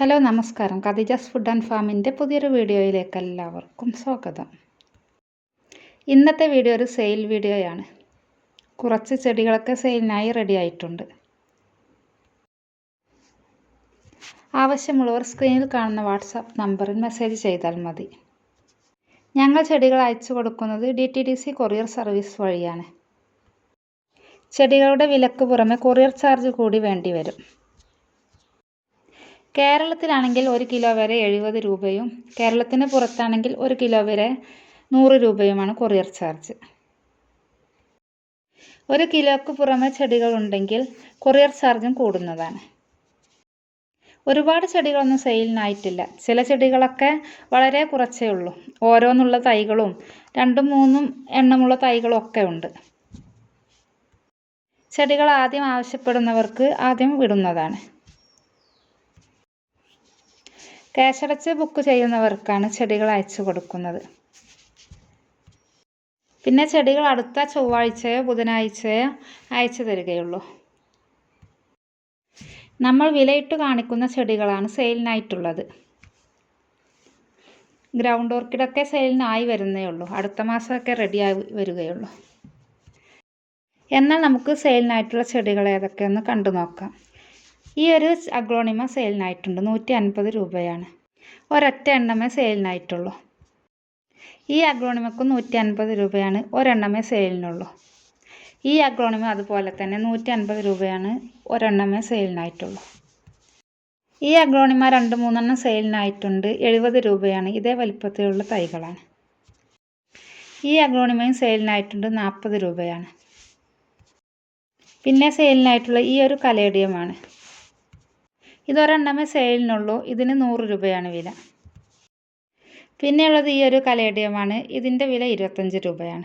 Hello നമസ്കാരം. കദിജാസ് food and ഫാമിന്റെ പുതിയൊരു വീഡിയോയിലേക്ക് എല്ലാവർക്കും സ്വാഗതം. ഇന്നത്തെ വീഡിയോ ഒരു സെയിൽ വീഡിയോയാണ്. കുറച്ച് ചെടികളൊക്കെ സെയിലിനായി റെഡി ആയിട്ടുണ്ട്. ആവശ്യമുള്ളവർ സ്ക്രീനിൽ കാണുന്ന വാട്സാപ്പ് നമ്പറിൽ മെസ്സേജ് ചെയ്താൽ മതി. ഞങ്ങൾ ചെടികൾ അയച്ചു കൊടുക്കുന്നത് D T D C courier service വഴിയാണ്. ചെടികളുടെ വിലക്ക് പുറമെ കൊറിയർ ചാർജ് കൂടി വേണ്ടി വരും. കേരളത്തിലാണെങ്കിൽ ഒരു കിലോ വരെ എഴുപത് രൂപയും കേരളത്തിന് പുറത്താണെങ്കിൽ ഒരു കിലോ വരെ നൂറ് രൂപയുമാണ് കൊറിയർ ചാർജ്. ഒരു കിലോക്ക് പുറമെ ചെടികൾ ഉണ്ടെങ്കിൽ കൊറിയർ ചാർജും കൂടുന്നതാണ്. ഒരുപാട് ചെടികളൊന്നും സെയിലിനായിട്ടില്ല. ചില ചെടികളൊക്കെ വളരെ കുറച്ചേ ഉള്ളൂ. ഓരോന്നുള്ള തൈകളും രണ്ടും മൂന്നും എണ്ണമുള്ള തൈകളും ഒക്കെ ഉണ്ട്. ചെടികൾ ആദ്യം ആവശ്യപ്പെടുന്നവർക്ക് ആദ്യം വിടുന്നതാണ്. ക്യാഷ് അടച്ച് ബുക്ക് ചെയ്യുന്നവർക്കാണ് ചെടികൾ അയച്ചു കൊടുക്കുന്നത്. പിന്നെ ചെടികൾ അടുത്ത ചൊവ്വാഴ്ചയോ ബുധനാഴ്ചയോ അയച്ചു തരികയുള്ളൂ. നമ്മൾ വിലയിട്ട് കാണിക്കുന്ന ചെടികളാണ് സെയിലിനായിട്ടുള്ളത്. ഗ്രൗണ്ട് ഓർക്കിഡൊക്കെ സെയിലിനായി വരുന്നേ ഉള്ളൂ. അടുത്ത മാസമൊക്കെ റെഡിയായി വരികയുള്ളൂ. എന്നാൽ നമുക്ക് സെയിലിനായിട്ടുള്ള ചെടികൾ ഏതൊക്കെയെന്ന് കണ്ടു നോക്കാം. ഈ ഒരു അഗ്ലോണിമ സെയിലിനായിട്ടുണ്ട്. നൂറ്റി അൻപത് രൂപയാണ്. ഒരൊറ്റ എണ്ണമേ സെയിലിനായിട്ടുള്ളൂ. ഈ അഗ്രോണിമക്കും നൂറ്റി അൻപത് രൂപയാണ് ഒരെണ്ണമേ സെയിലിനുള്ളൂ. ഈ അഗ്ലോണിമ അതുപോലെ തന്നെ നൂറ്റി അൻപത് രൂപയാണ് ഒരെണ്ണമേ സെയിലിനായിട്ടുള്ളൂ. ഈ അഗ്ലോണിമ രണ്ട് മൂന്നെണ്ണം സെയിലിനായിട്ടുണ്ട്. എഴുപത് രൂപയാണ്. ഇതേ വലിപ്പത്തിലുള്ള തൈകളാണ്. ഈ അഗ്ലോണിമയും സെയിലിനായിട്ടുണ്ട്. നാൽപ്പത് രൂപയാണ്. പിന്നെ സെയിലിനായിട്ടുള്ള ഈ ഒരു കലേഡിയമാണ്. ഇതൊരെണ്ണമേ സെയിലിനുള്ളൂ. ഇതിന് നൂറ് രൂപയാണ് വില. പിന്നെയുള്ളത് ഈ ഒരു കലേഡിയമാണ്. ഇതിന്റെ വില ഇരുപത്തഞ്ച് രൂപയാണ്.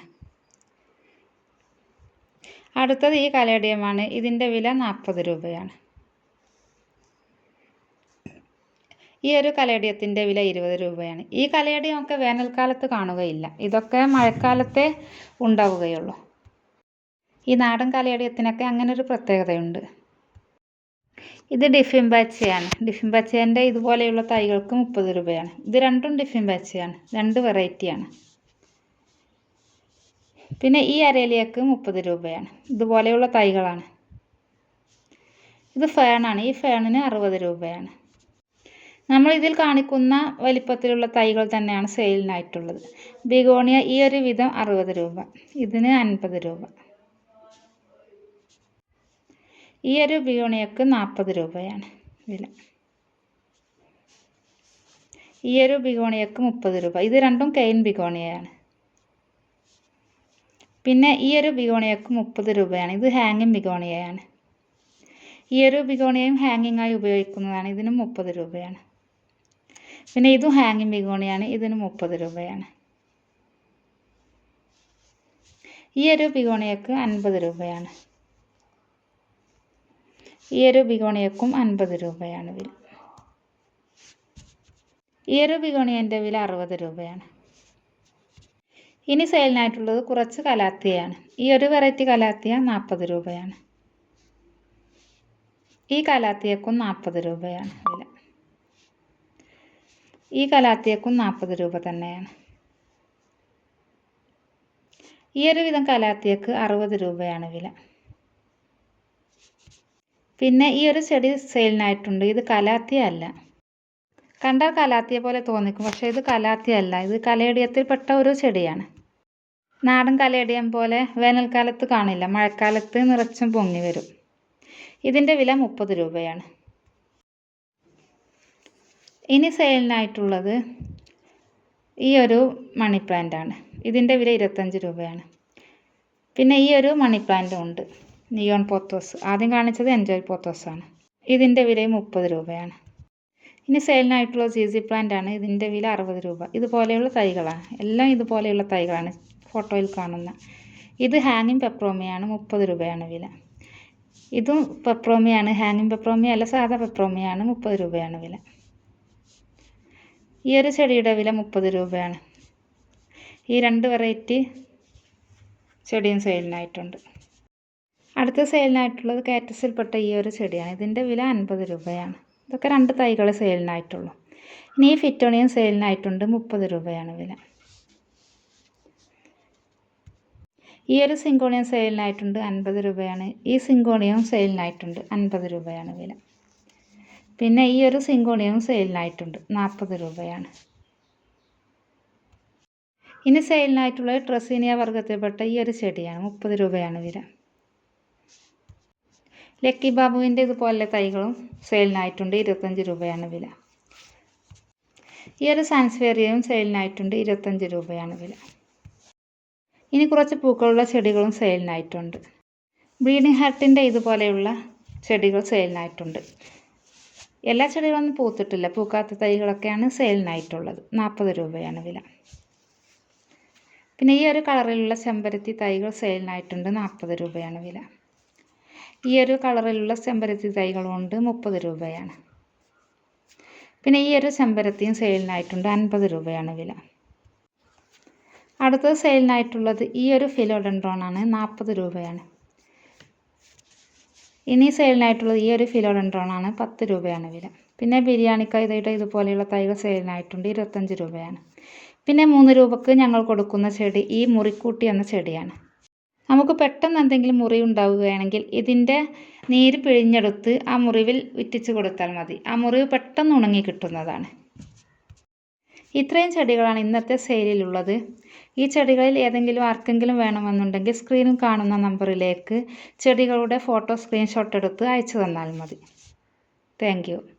അടുത്തത് ഈ കലേഡിയമാണ്. ഇതിന്റെ വില നാൽപ്പത് രൂപയാണ്. ഈ ഒരു കലേഡിയത്തിന്റെ വില ഇരുപത് രൂപയാണ്. ഈ കലേഡിയമൊക്കെ വേനൽക്കാലത്ത് കാണുകയില്ല. ഇതൊക്കെ മഴക്കാലത്തെ ഉണ്ടാവുകയുള്ളൂ. ഈ നാടൻ കലേഡിയത്തിനൊക്കെ അങ്ങനെ ഒരു പ്രത്യേകതയുണ്ട്. ഇത് ഡിഫിൻ ബാച്ചയാണ് ഡിഫിൻ ബാച്ചേന്റെ ഇതുപോലെയുള്ള തൈകൾക്ക് മുപ്പത് രൂപയാണ്. ഇത് രണ്ടും ഡിഫിൻ ബാച്ചയാണ് രണ്ട് വെറൈറ്റിയാണ്. പിന്നെ ഈ അരയിലേക്ക് മുപ്പത് രൂപയാണ്. ഇതുപോലെയുള്ള തൈകളാണ്. ഇത് ഫേണാണ്. ഈ ഫേണിന് അറുപത് രൂപയാണ്. നമ്മൾ ഇതിൽ കാണിക്കുന്ന വലിപ്പത്തിലുള്ള തൈകൾ തന്നെയാണ് സെയിലിനായിട്ടുള്ളത്. ബിഗോണിയ ഈ ഒരു വിധം അറുപത് രൂപ. ഇതിന് അൻപത് രൂപ. ഈ ഒരു ബിയോണിയക്ക് നാൽപ്പത് രൂപയാണ് വില. ഈ ഒരു ബിഗോണിയക്ക് മുപ്പത് രൂപ. ഇത് രണ്ടും കെയിൻ ബിഗോണിയയാണ് പിന്നെ ഈ ഒരു ബിഗോണിയക്ക് മുപ്പത് രൂപയാണ്. ഇത് ഹാങ്ങിങ് ബിഗോണിയയാണ് ഈ ഒരു ബിഗോണിയയും ഹാങ്ങിങ് ആയി ഉപയോഗിക്കുന്നതാണ്. ഇതിന് മുപ്പത് രൂപയാണ്. പിന്നെ ഇതും ഹാങ്ങിങ് ബിഗോണിയാണ് ഇതിന് മുപ്പത് രൂപയാണ്. ഈ ഒരു ബിഗോണിയക്ക് അൻപത് രൂപയാണ്. ഈ ഒരു ബിഗോണിയക്കും അൻപത് രൂപയാണ് വില. ഈ ഒരു ബിഗോണിയന്റെ വില അറുപത് രൂപയാണ്. ഇനി സെയിലിനായിട്ടുള്ളത് കുറച്ച് കലാത്തിയാണ്. ഈ ഒരു വെറൈറ്റി കലാത്തിയ നാൽപ്പത് രൂപയാണ്. ഈ കലാത്തിയക്കും നാൽപ്പത് രൂപയാണ് വില. ഈ കലാത്തിയക്കും നാൽപ്പത് രൂപ തന്നെയാണ്. ഈ ഒരു വിധം കലാത്തിയക്ക് അറുപത് രൂപയാണ് വില. പിന്നെ ഈ ഒരു ചെടി സെയിലിനായിട്ടുണ്ട്. ഇത് കലാത്തിയ അല്ല. കണ്ടാൽ കലാത്തിയ പോലെ തോന്നിക്കും. പക്ഷേ ഇത് കലാത്തിയ അല്ല. ഇത് കലയടിയത്തിൽപ്പെട്ട ഒരു ചെടിയാണ്. നാടൻ കലയടിയം പോലെ വേനൽക്കാലത്ത് കാണില്ല. മഴക്കാലത്ത് നിറച്ചും പൊങ്ങി വരും. ഇതിന്റെ വില മുപ്പത് രൂപയാണ്. ഇനി സെയിലിനായിട്ടുള്ളത് ഈ ഒരു മണി പ്ലാന്റ് ആണ് ഇതിന്റെ വില ഇരുപത്തഞ്ച് രൂപയാണ്. പിന്നെ ഈ ഒരു മണി പ്ലാന്റും ഉണ്ട്. നിയോൺ പോത്തോസ് ആദ്യം കാണിച്ചത് എൻജോയ് പോത്തോസാണ് ഇതിന്റെ വില മുപ്പത് രൂപയാണ്. ഇനി സെയിലിനായിട്ടുള്ള സി സി പ്ലാന്റ് ആണ്. ഇതിന്റെ വില അറുപത് രൂപ. ഇതുപോലെയുള്ള തൈകളാണ്. എല്ലാം ഇതുപോലെയുള്ള തൈകളാണ് ഫോട്ടോയിൽ കാണുന്ന. ഇത് ഹാങ്ങിങ് പെപ്രോമിയാണ് മുപ്പത് രൂപയാണ് വില. ഇതും പെപ്രോമിയാണ് ഹാങ്ങിങ് പെപ്രോമിയ അല്ല സാധാ പെപ്രോമിയാണ് മുപ്പത് രൂപയാണ് വില. ഈ ഒരു ചെടിയുടെ വില മുപ്പത് രൂപയാണ്. ഈ രണ്ട് വെറൈറ്റി ചെടിയും സെയിലിനായിട്ടുണ്ട് അടുത്ത സെയിലിനായിട്ടുള്ളത് കാറ്റസിൽപ്പെട്ട ഈ ഒരു ചെടിയാണ്. ഇതിന്റെ വില അൻപത് രൂപയാണ്. ഇതൊക്കെ രണ്ട് തൈകൾ സെയിലിനായിട്ടുള്ളൂ. ഇനി ഈ ഫിറ്റോണിയം സെയിലിനായിട്ടുണ്ട് മുപ്പത് രൂപയാണ് വില. ഈ ഒരു സിങ്കോണിയം സെയിലിനായിട്ടുണ്ട് അൻപത് രൂപയാണ്. ഈ സിങ്കോണിയം സെയിലിനായിട്ടുണ്ട് അൻപത് രൂപയാണ് വില. പിന്നെ ഈ ഒരു സിങ്കോണിയം സെയിലിനായിട്ടുണ്ട് നാൽപ്പത് രൂപയാണ്. ഇനി സെയിലിനായിട്ടുള്ള ട്രസീനിയ വർഗത്തിൽപ്പെട്ട ഈ ഒരു ചെടിയാണ്. മുപ്പത് രൂപയാണ് വില. ലക്കി ബാബുവിന്റെ ഇതുപോലെ തൈകളും സെയിലിനായിട്ടുണ്ട് ഇരുപത്തഞ്ച് രൂപയാണ് വില. ഈ ഒരു സാൻസ്വേറിയയും സെയിലിനായിട്ടുണ്ട് ഇരുപത്തഞ്ച് രൂപയാണ് വില. ഇനി കുറച്ച് പൂക്കളുള്ള ചെടികളും സെയിലിനായിട്ടുണ്ട്. ബ്രീഡിംഗ് ഹാർട്ടിന്റെ ഇതുപോലെയുള്ള ചെടികൾ സെയിലിനായിട്ടുണ്ട്. എല്ലാ ചെടികളൊന്നും പൂത്തിട്ടില്ല. പൂക്കാത്ത തൈകളൊക്കെയാണ് സെയിലിനായിട്ടുള്ളത്. നാൽപ്പത് രൂപയാണ് വില. പിന്നെ ഈ ഒരു കളറിലുള്ള ചെമ്പരത്തി തൈകൾ സെയിലിനായിട്ടുണ്ട്. നാൽപ്പത് രൂപയാണ് വില. ഈ ഒരു കളറിലുള്ള ചെമ്പരത്തി തൈകളുണ്ട് മുപ്പത് രൂപയാണ്. പിന്നെ ഈ ഒരു ചെമ്പരത്തിയും സെയിലിനായിട്ടുണ്ട്. അൻപത് രൂപയാണ് വില. അടുത്തത് സെയിലിനായിട്ടുള്ളത് ഈ ഒരു ഫിലോഡൻഡ്രോണാണ്. നാൽപ്പത് രൂപയാണ്. ഇനി സെയിലിനായിട്ടുള്ളത് ഈ ഒരു ഫിലോഡൻഡ്രോണാണ്. പത്ത് രൂപയാണ് വില. പിന്നെ ബിരിയാണി കൈതയുടെ ഇതുപോലെയുള്ള തൈകൾ സെയിലിനായിട്ടുണ്ട്. ഇരുപത്തഞ്ച് രൂപയാണ്. പിന്നെ മൂന്ന് രൂപക്ക് ഞങ്ങൾ കൊടുക്കുന്ന ചെടി ഈ മുറിക്കൂട്ടി എന്ന ചെടിയാണ്. നമുക്ക് പെട്ടെന്ന് എന്തെങ്കിലും മുറി ഉണ്ടാവുകയാണെങ്കിൽ ഇതിന്റെ നീര് പിഴിഞ്ഞെടുത്ത് ആ മുറിവിൽ ഇറ്റിച്ച് കൊടുത്താൽ മതി. ആ മുറിവ് പെട്ടെന്ന് ഉണങ്ങി കിട്ടുന്നതാണ്. ഇത്രയും ചെടികളാണ് ഇന്നത്തെ സെയിലിലുള്ളത് ഈ ചെടികളിൽ ഏതെങ്കിലും ആർക്കെങ്കിലും വേണമെന്നുണ്ടെങ്കിൽ സ്ക്രീനിൽ കാണുന്ന നമ്പറിലേക്ക് ചെടികളുടെ ഫോട്ടോ സ്ക്രീൻഷോട്ട് എടുത്ത് അയച്ചു തന്നാൽ മതി. താങ്ക്